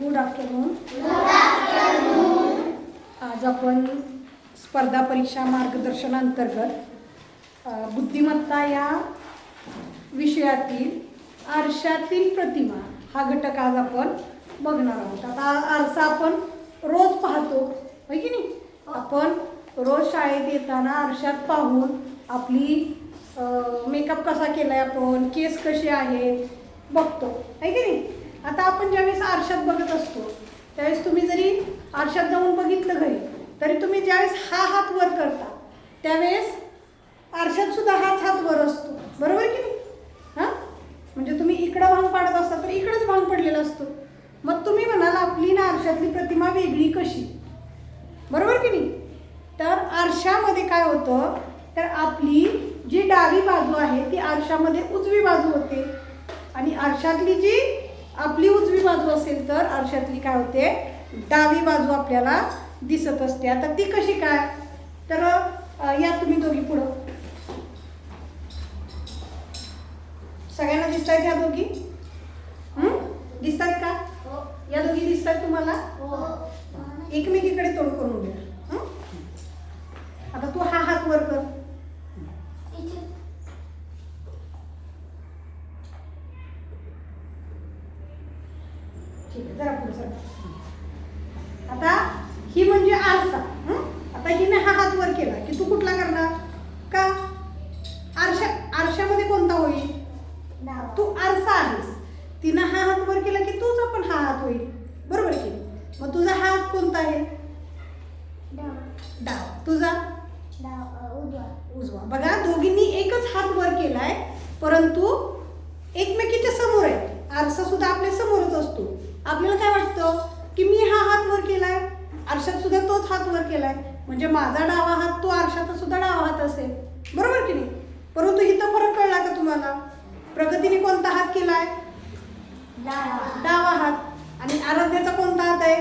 Good afternoon आज आपण स्पर्धा परीक्षा मार्गदर्शनांतर्गत बुद्धिमत्ता या विषयातील आरशातील प्रतिमा हा घटक आज आपण बघणार आहोत. आता आरसा आपण रोज पाहतो होय की नाही? आपण रोज शाळेत येताना आरशात पाहून आपली मेकअप कसा केला आहे आपण केस कसे आहेत बघतो आहे की नाही? आता आपण ज्यावेळेस आरशात बघत असतो त्यावेळेस तुम्ही जरी आरशात जाऊन बघितलं घरी तरी तुम्ही ज्यावेळेस हा हात वर करता त्यावेळेस आरशात सुद्धा हाच हात वर असतो. बरोबर की नाही? हां? म्हणजे तुम्ही इकडं भांग पाडत असता तर इकडंच भांग पडलेला असतो. मग तुम्ही म्हणाल आपली ना आरशातली प्रतिमा वेगळी कशी? बरोबर की नाही? तर आरशामध्ये काय होतं? तर आपली जी डावी बाजू आहे ती आरशामध्ये उजवी बाजू होते. आणि आरशातली जी आपली उजवी बाजू असेल तर आरशातली काय होते? डावी बाजू आपल्याला दिसत असते. आता ती कशी काय? तर या तुम्ही दोघी पुढं. सगळ्यांना दिसत आहेत या दोघी? हं? दिसतात का? या दोघी दिसतात तुम्हाला? एकमेकीकडे तोंड करून उभे राहा. हं? आता तू हा हात वर कर ठीक आहे जरा पुढे सर आता ही म्हणजे आरसा हं? आता हिने हा हात वर केला की तू कुठला करणार का आरशा आरशामध्ये कोणता होईल तू आरसा आहेस तिनं हा हात वर केला की तूच पण हा हात होईल बरोबर की मग तुझा हा हात कोणता आहे डाव तुझा उजवा बघा दोघींनी एकच हात वर केलाय परंतु एकमेकीच्या समोर आहे आरसा सुद्धा आपल्या समोरच असतो. आपल्याला काय वाटतं? की मी हा हात वर केलाय? आरशात सुद्धा तोच हात वर केलाय. म्हणजे माझा डावा हात तो आरशाचा सुद्धा डावा हात असेल. बरोबर की नाही? परंतु इथं फरक कळला का तुम्हाला? प्रगतीने कोणता हात केलाय? डावा हात. आणि आराध्याचा कोणता हात आहे?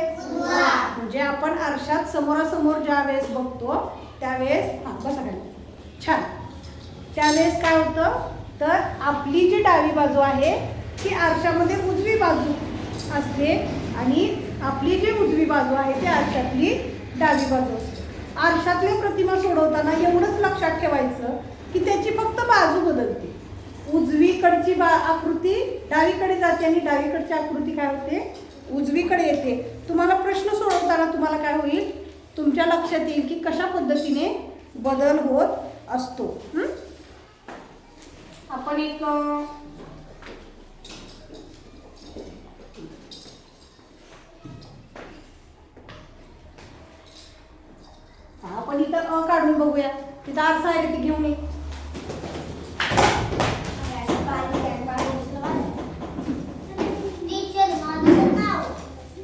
म्हणजे आपण आरशात समोरासमोर ज्या वेळेस बघतो त्यावेळेस हा बसा छान. त्यावेळेस काय होतं? तर आपली जी डावी बाजू आहे की आरशामध्ये उजवी बाजू असते आणि आपली जी उजवी बाजू आहे ती आरशातली डावी बाजू असते. आरशातल्या प्रतिमा सोडवताना एवढंच लक्षात ठेवायचं की त्याची फक्त बाजू बदलते. उजवीकडची बा आकृती डावीकडे जाते आणि डावीकडची आकृती काय होते? उजवीकडे येते. तुम्हाला प्रश्न सोडवताना तुम्हाला काय होईल? तुमच्या लक्षात येईल की कशा पद्धतीने बदल होत असतो. आपण एक आपण इथं अ काढून बघूया. तिथं आरसा आहे का ते घेऊन ये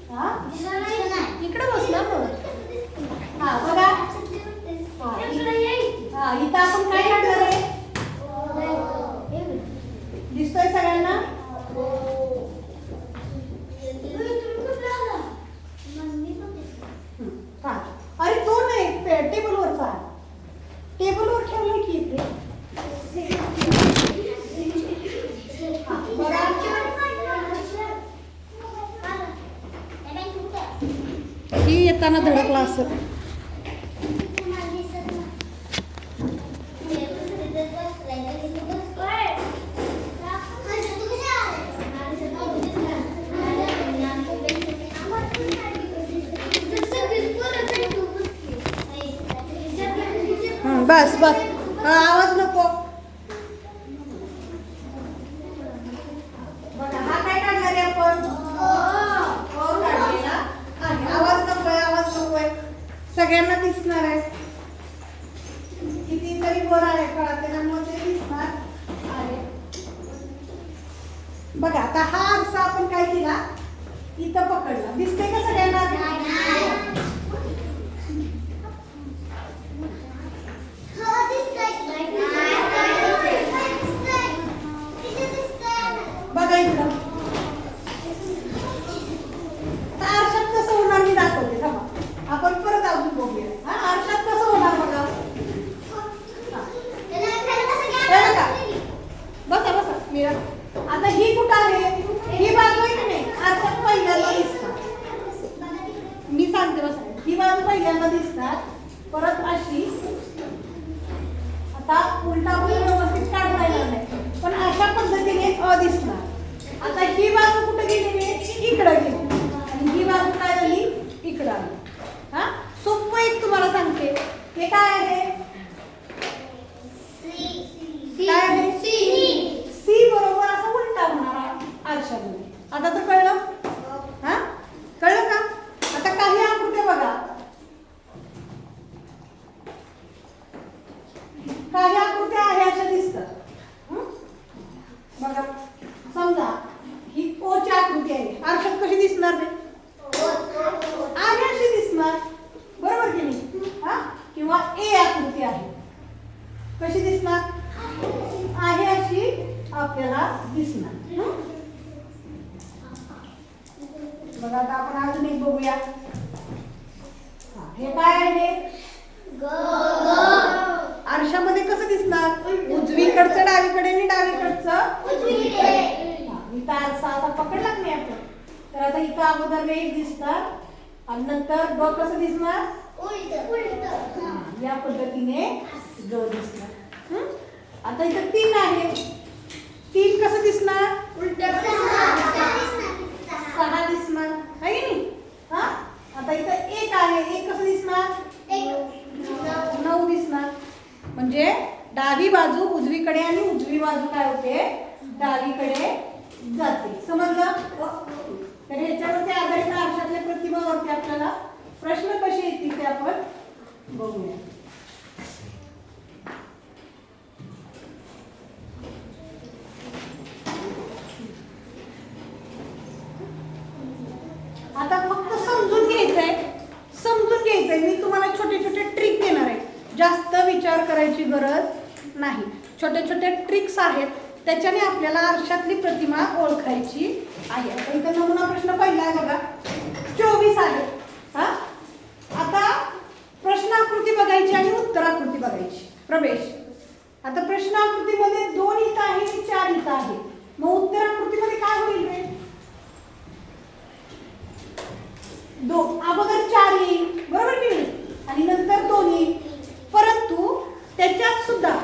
हा इकडे बसला बघ हा बघा हा इथं आपण काय काढणार आहे दिसतोय सगळ्यांना हं, हा अरे तो नाही पे- टेबलवरचा टेबलवर ठेवलं की इथे हा, बघा ही येताना धडकला असं हं, बस बस हा आवाज नको बघा हा काय काढणार आहे आपण हो काढलेला आहे. आवाज नकोय आवाज नकोय सगळ्यांना दिसणार आहे किती तरी वर आहे कळा त्याच्यामुळे ते दिसणार आहे बघा आता हा आरसा आपण काय केला इथं पकडला दिसते का सगळ्यांना बघा इकडं आता आरशात कसं होणार मी दाखवते थांबा आपण परत अजून बघूया हा आरशात कसं होणार बघा हा. बसा बसा मीरा आता ही कुठं आहे ही बाजू आहे की नाही आरशात पहिल्यांदा दिसतात पहिल्यांदा दिसणार परत अशी आता उलटा पण व्यवस्थित काढता येणार नाही पण अशा पद्धतीने अ दिसणार आता ही बाजू कुठे गेलेली आहे इकडं गेली आणि ही बाजू काय झाली इकडं आली हा सोपं एक तुम्हाला सांगते हे काय आहे काय आहे सी बरोबर असं उलटा होणार आरशामध्ये आता तर कळलं हा कळलं का आता काही आकृत्या बघा काही आकृत्या आहे अशा दिसतात हं? बघा समजा ही ओची आकृती आहे आरशात कशी दिसणार ते आहे अशी दिसणार बरोबर की नाही हा किंवा ए आकृती आहे. कशी दिसणार? आहे अशी आपल्याला दिसणार? बघा आता आपण अजून एक बघूया. हा, काय आहे? आरशामध्ये कसं दिसणार? उजवीकडचं डावीकडे आणि डावीकडचं. इथं आरसा असा पकडला की नाही आपण? तर आता इथं अगोदर एक दिसणार. आणि नंतर ग कसं दिसणार? हा, या पद्धतीने ग दिसणार? आता इथं तीन आहे. तीन कसं दिसणार? सहा दिसणार. आहे की नाही? हा? आता इथं एक आहे. एक कसं दिसणार? नऊ दिसणार. म्हणजे डावी बाजू उजवीकडे आणि उजवी बाजू काय होते? डावीकडे जाते समजलं तर ह्याच्यावरती आधारित आरशातल्या प्रतिमावरती आपल्याला प्रश्न कसे येतील ते आपण बघूया आता फक्त समजून घ्यायचंय समजून घ्यायचंय मी तुम्हाला छोटे छोटे ट्रिक देणार आहे जास्त विचार करायची गरज नाही. छोटे छोटे ट्रिक्स आहेत. त्याच्याने आपल्याला आरशातली प्रतिमा ओळखायची आहे. आता इथं नमुना प्रश्न पहिला आहे बघा. चोवीस आहे. हा? आता प्रश्न आकृती बघायची आणि उत्तर आकृती बघायची. प्रवेश. आता प्रश्नाकृतीमध्ये दोन इथं आहे आणि चार इथं आहे मग उत्तर आकृतीमध्ये काय होईल रे? दो अगोदर चार येईल. बरोबर की आणि नंतर दोन येईल. परंतु त्याच्यात सुद्धा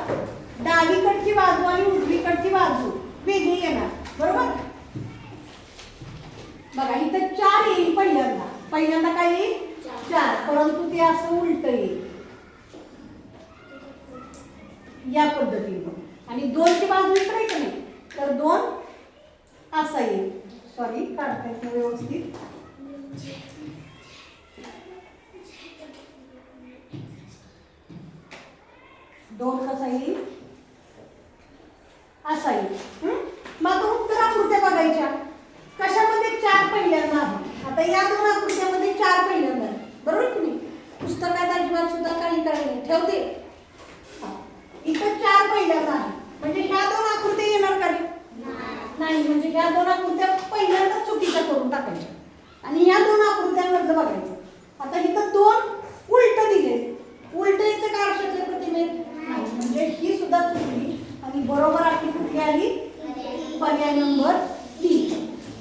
डावीकडची बाजू आणि उजवीकडची बाजू. वेगळी येणार. बरोबर? बघा इथं चार येईल पहिल्यांदा. पहिल्यांदा काय येईल? चार. परंतु ते असं उलट येईल. या पद्धतीने. आणि दोनची बाजू इकडे आहे नाही? तर दोन असा येईल. सॉरी काढता येत व्यवस्थित. दोन कसा येईल? असा येईल मग आता उत्तर आकृत्या बघायच्या. कशामध्ये चार पहिल्यांदा आता या दोन आकृत्यामध्ये चार पहिल्यांदा बरोबर की नाही? पुस्तकात अजिबात सुद्धा काही करायला नाही. ठेवते इथं चार पहिल्यांदा आहे. म्हणजे ह्या दोन आकृत्या येणार का रे? नाही. म्हणजे ह्या दोन आकृत्या पहिल्यांदा चुकीच्या करून टाकायच्या. आणि ह्या दोन आकृत्यांमधलं बघायचं. आता इथं दोन उलट दिले उलट इथं काय शकले प्रतिमेत नाही. म्हणजे ही सुद्धा चुकली. आणि बरोबर आपली कुठली आली? पर्याय नंबर तीन.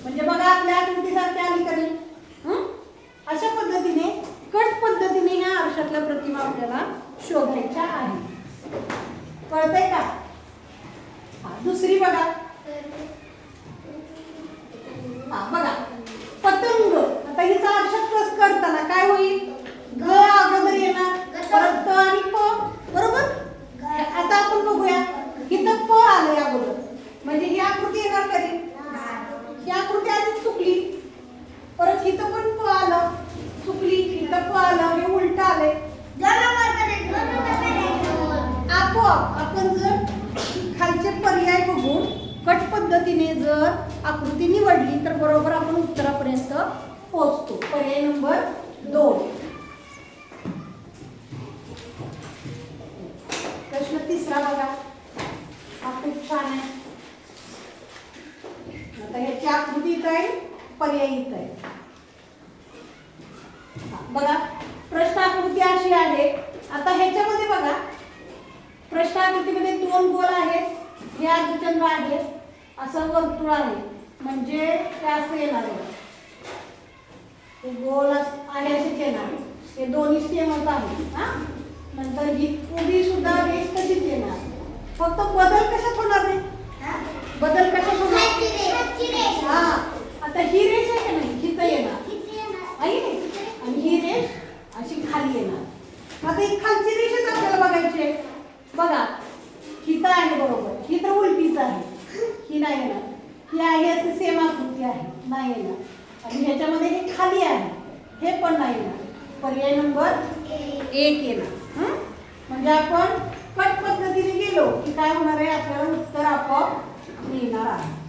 म्हणजे बघा आपल्या आकृतीसारखी आली का नाही? अशा पद्धतीने कट पद्धतीने ह्या आरशातल्या प्रतिमा आपल्याला शोधायच्या आहेत. कळतंय का? हा दुसरी बघा. हा बघा. पतंग. आता हिचा आरशात कस करताना काय होईल? ग अगोदर येणार परत त आणि प बरोबर आता आपण बघूया इथं प आलंय अगोदर म्हणजे ही आकृती येणार कधी ही आकृती आधीच चुकली परत इथं पण प आलं चुकली इथं प आलं हे उलट आलंय आपोआप आपण जर खालचे पर्याय बघून कट पद्धतीने जर आकृती निवडली तर बरोबर आपण उत्तरापर्यंत पोहोचतो पर्याय नंबर दोन प्रश्न तिसरा बघा हा खूप छान आहे आता ह्याची आकृती इथं आहे पर्याय इथं आहे. बघा प्रश्न आकृती अशी आहे. आता ह्याच्यामध्ये बघा प्रश्न आकृतीमध्ये दोन गोल आहेत. हे अर्धचंद्र आहेत असं वर्तुळ आहे. म्हणजे ते असं येणार आहे. हे गोल अस- आहे असेच येणार. आहे. हे दोन्ही सेमच आहे. हा? नंतर ही उभी सुद्धा रेष कशीच येणार. फक्त बदल कशात होणार नाही बदल कशात होणार? हा. आता ही रेष आहे का नाही? हिथं येणार. नाही आणि ही रेष अशी खाली येणार. आता ही खालची रेषच आपल्याला बघायची आहे. बघा हिथं आहे बरोबर. ही तर उलटीच आहे. ही नाही येणार. ही आहे असे सेम आकृती आहे. नाही येणार. आणि ह्याच्यामध्ये हे खाली आहे. हे पण नाही येणार. पर्याय नंबर एक येणार? म्हणजे आपण कट पद्धतीने गेलो की काय होणार आहे? आपल्याला उत्तर आपोआप मिळणार आहे.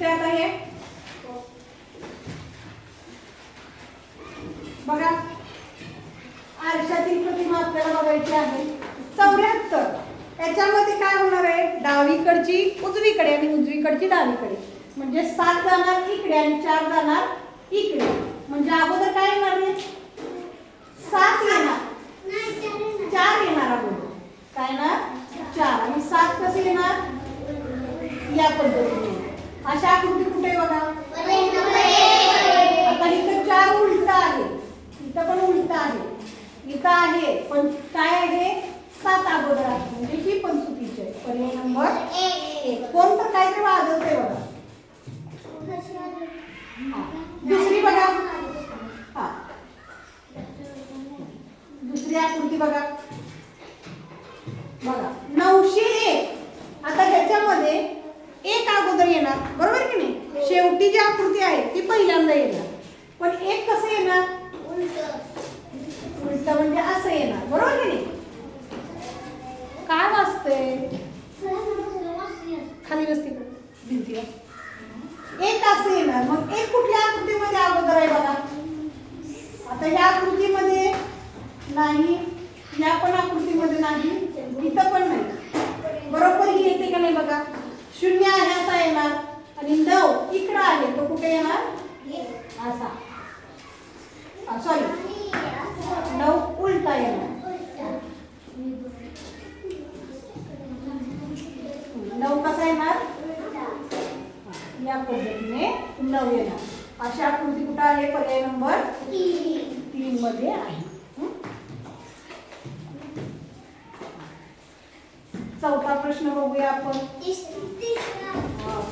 हं? आता हे. बघा. आरशातील प्रतिमा आपल्याला बघायची आहे. चौऱ्याहत्तर. याच्यामध्ये काय होणार आहे? डावीकडची उजवीकडे आणि उजवीकडची डावीकडे. म्हणजे सात जाणार इकडे आणि चार जाणार इकडे. म्हणजे अगोदर काय येणार आहे? सात येणार. चार येणार अगोदर. काय येणार? चार. आणि सात कसे येणार? या पद्धतीने. अशा आकृती कुठे बघा? आता इथं चार उलट आहे. इथं पण उलट आहे. इथं आहे पण काय आहे? सात अगोदर आहे. म्हणजे ही पण चुकीची आहे. पर्याय नंबर एक. कोण तर काहीतरी वाजवते बघा. दुसरी बघा. हा. दुसरी आकृती बघा. बघा. नऊशे एक आता ह्याच्यामध्ये एक अगोदर येणार. बरोबर की नाही? शेवटी जी आकृती आहे ती पहिल्यांदा येणार. पण एक कसं येणार? उलट. म्हणजे असं येणार. बरोबर की नाही? काय वाचते खाली बसते का भिंतीवर. एक असं येणार. मग एक कुठल्या आकृतीमध्ये अगोदर आहे बघा? आता ह्या आकृतीमध्ये नाही या पण आकृतीमध्ये नाही इथं पण नाही. बरोबर ही येते का नाही बघा? शून्य आहे असा येणार. आणि नऊ इकडं आहे. तो कुठे येणार? असा. सॉरी नऊ उलटा येणार नऊ कसा येणार या पद्धतीने नऊ येणार अशी आकृती कुठं आहे पर्याय नंबर तीन मध्ये आहे हं? चौथा प्रश्न बघूया आपण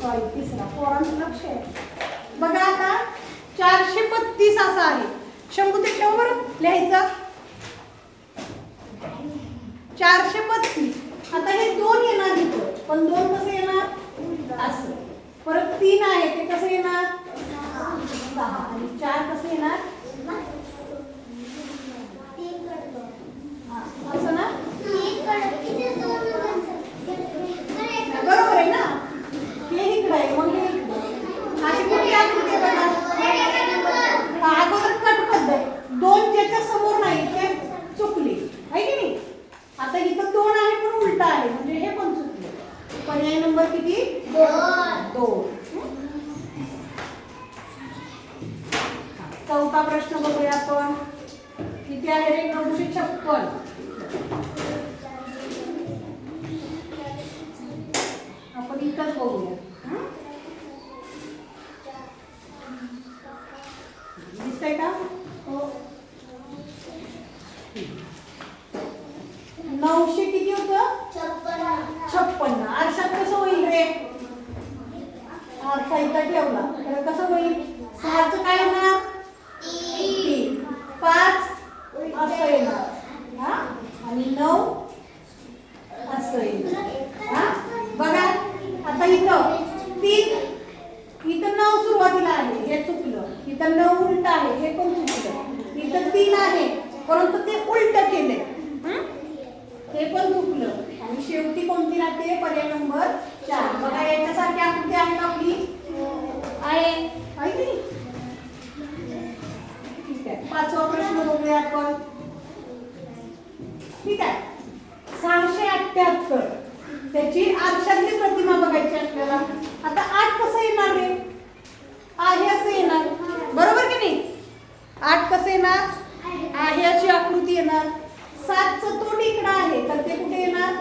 सॉरी तिसरा पोरांचं लक्ष आहे बघा आता चारशे बत्तीस असा आहे शंभू ते ठेव बरं लिहायचं चारशे बत्तीस आता हे दोन येणार इथं पण दोन कसं येणार असं परत तीन आहे ते कसं येणार? आणि चार कसं येणार हा, असं ना बरोबर आहे ना हे इकडं आहे मग हे इकडं अशी कुठली आकृती आहे बघा हा, अगोदर कट पद्धत दोन ज्याच्या समोर नाही ते चुकले आहे की नाही आता इथं दोन आहे पण उलटा आहे म्हणजे हे पण चुकले पर्याय नंबर किती दोन चौथा प्रश्न बघूया आपण किती आहे रे नऊशे छप्पन आपण इथंच बघूया हं? दिसतंय का नऊशे किती होतं छप्पन्न आरशात कसं होईल रे आरसा इथं ठेवला तर कसं होईल सहाचं काय होणार तीन पाच असं येणार हा आणि नऊ असं येणार हा बघा आता इथं तीन इथं नऊ सुरुवातीला आहे हे चुकलं इथं नऊ उलट आहे हे पण चुकलं इथं तीन आहे परंतु ते उलट केले हे? पण चुकलं. आणि शेवटी कोणती राहते पर्याय नंबर चार. बघा याच्यासारखी आकृती आहे का आपली? आहे. आहे की? ठीक आहे. पाचवा प्रश्न बघूया आपण. ठीक आहे. सहाशे अठ्ठ्याहत्तर त्याची आरशातली प्रतिमा बघायची आपल्याला. आता आठ कसं येणार रे आहे असं येणार. बरोबर की नाही? आठ कसं येणार? आहे. अशी आकृती येणार. सातचं तोंड इकडं आहे तर ते कुठे येणार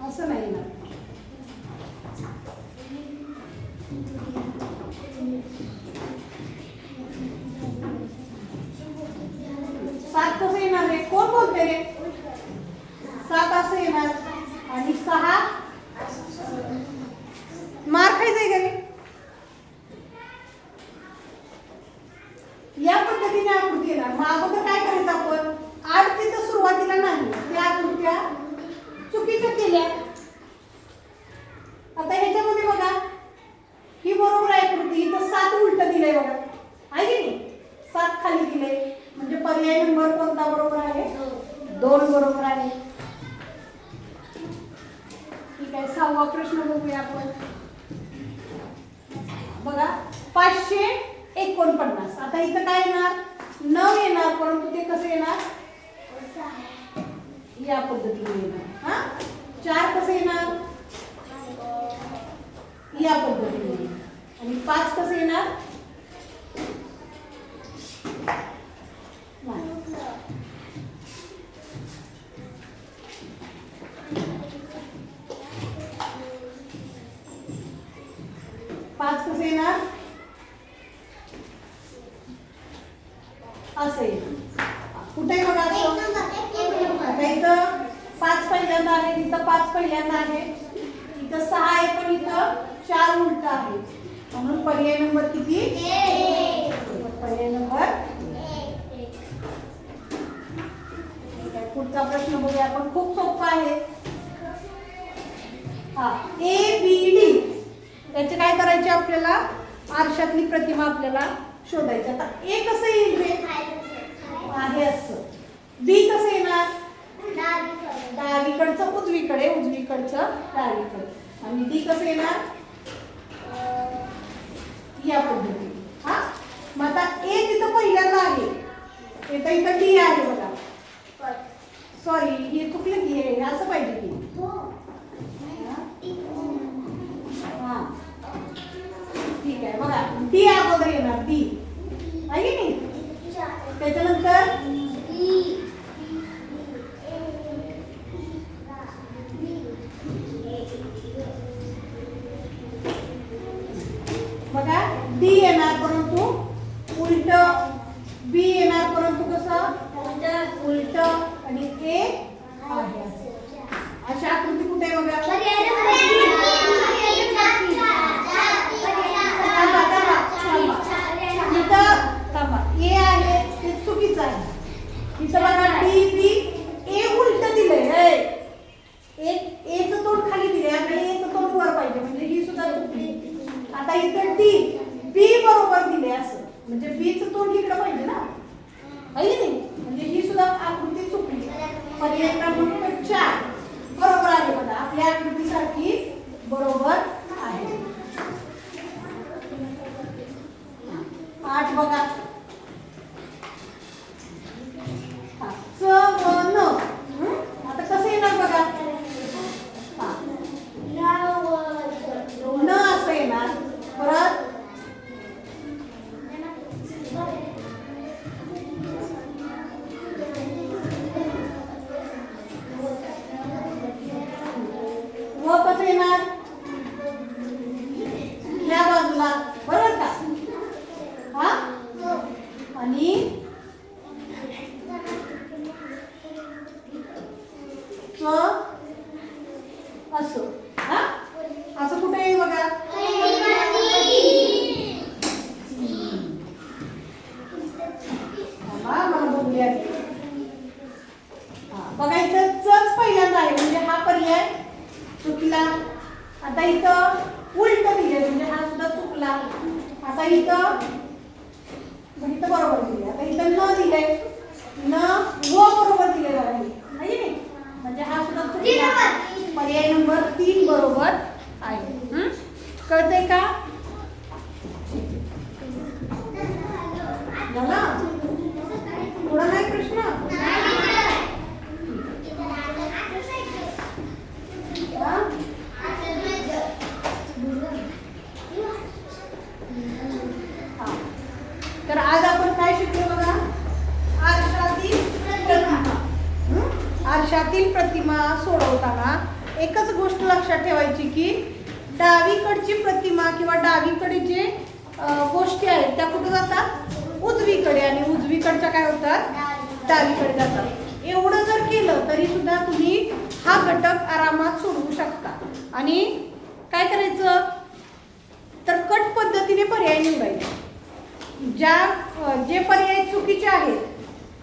असं नाही येणार सात कसं येणार रे कोण बोलते रे सात असं येणार आणि सहा मार खायचंय का रे या पद्धतीने आकृती येणार मग अगोदर काय करायचं आपण आठ तिथं सुरुवातीला नाही त्या आकृत्या चुकीच्या केल्या आता ह्याच्यामध्ये बघा ही बरोबर आहे आकृती इथं सात उलट दिलंय बघा आहे की नाही सात खाली दिले म्हणजे पर्याय नंबर कोणता बरोबर आहे दोन बरोबर आहे ठीक आहे सहावा प्रश्न बघूया आपण बघा पाचशे एकोणपन्नास आता इथं काय येणार नऊ येणार परंतु ते कसं येणार या पद्धतीने येणार हा चार कसं येणार या पद्धतीने येणार आणि पाच कसं येणार नाही. पाच कसं येणार? असं कुठे बघा आता इथं पाच पहिल्यांदा आहे इथं पाच पहिल्यांदा आहे. इथं सहा आहे पण इथं चार उलट आहे. म्हणून पर्याय नंबर किती? पर्याय नंबर पुढचा प्रश्न बघूया. आपण खूप सोपा आहे. हा. ए बी डी त्याचे काय करायचे आपल्याला? आरशातली प्रतिमा आपल्याला शोधायची. आता ए कसं येईल रे आहे असं. बी कसं येणार? डावीकडचं उजवीकडे उजवीकडचं डावीकडे. आणि डी कसं येणार? या पद्धतीने. हा? मग आता ए तिथं पहिल्यांदा आहे. ते तर इथं डी आहे बघा. सॉरी हे चुकलं की हे असं पाहिजे की हा ठीक ती अगोदर येणार ती. आहे की नाही? त्याच्यानंतर बघा डी येणार परंतु उलट बी येणार परंतु कसं? उलट आणि ए अशा आकृती कुठे बघा थांबा, थांबा, थांबा. इथं थांबा ए आहे ते चुकीचं आहे. इथं बघा डी बी ए उलट दिलंय एक एचं तोंड खाली दिले आणि एचं तोंड वर पाहिजे म्हणजे ही सुद्धा चुकली. आता इथं डी बी बरोबर दिले असं. म्हणजे बीचं तोंड इकडं पाहिजे ना. आहे नाही? म्हणजे ही सुद्धा आकृती चुकली. पर्याय क्रमांक चार बरोबर आहे बघा आपल्या आकृतीसारखी बरोबर आहे आठ बघा हा, च व न हं? आता कसं येणार बघा हा, न असं येणार परत व कसं येणार या बाजूला बरोबर का हा आणि च असं हा असं कुठे आहे बघा थांबा, मला बघूया हा, बघायचं चच पहिल्यांदा आहे म्हणजे हा पर्याय चुकला आता इथं उलट दिले म्हणजे हा सुद्धा चुकला आता इथं मग इथं बरोबर दिले आता इथं न दिले न व बरोबर दिले बघा हे. आहे की नाही म्हणजे हा सुद्धा चुकला पर्याय नंबर तीन बरोबर आहे हं? कळतंय का झाला थोडा नाही प्रश्न हा? हा. तर आज आपण काय शिकलो बघा आरशातील प्रतिमा हं? आरशातील प्रतिमा सोडवताना एकच गोष्ट लक्षात ठेवायची की डावीकडची प्रतिमा किंवा डावीकडे जे अ, गोष्टी आहेत त्या कुठं जातात उजवीकडे आणि उजवीकडच्या काय होतात डावीकडे जातात. एवढं जर केलं तरी सुद्धा तुम्ही हा घटक आरामात सोडवू शकता. आणि काय करायचं? तर कट पद्धतीने पर्याय निवडायचे. ज्या जे पर्याय चुकीचे आहेत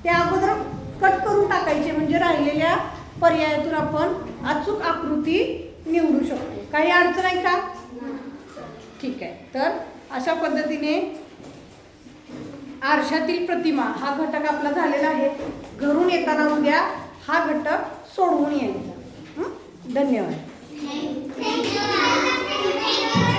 ते अगोदर कट करून टाकायचे. म्हणजे राहिलेल्या पर्यायातून आपण अचूक आकृती निवडू शकतो. काही अडचण आहे का? ठीक आहे. तर अशा पद्धतीने आरशातील प्रतिमा हा घटक आपला झालेला आहे. घरून येताना उद्या हा घटक सोडवून यायचा. धन्यवाद.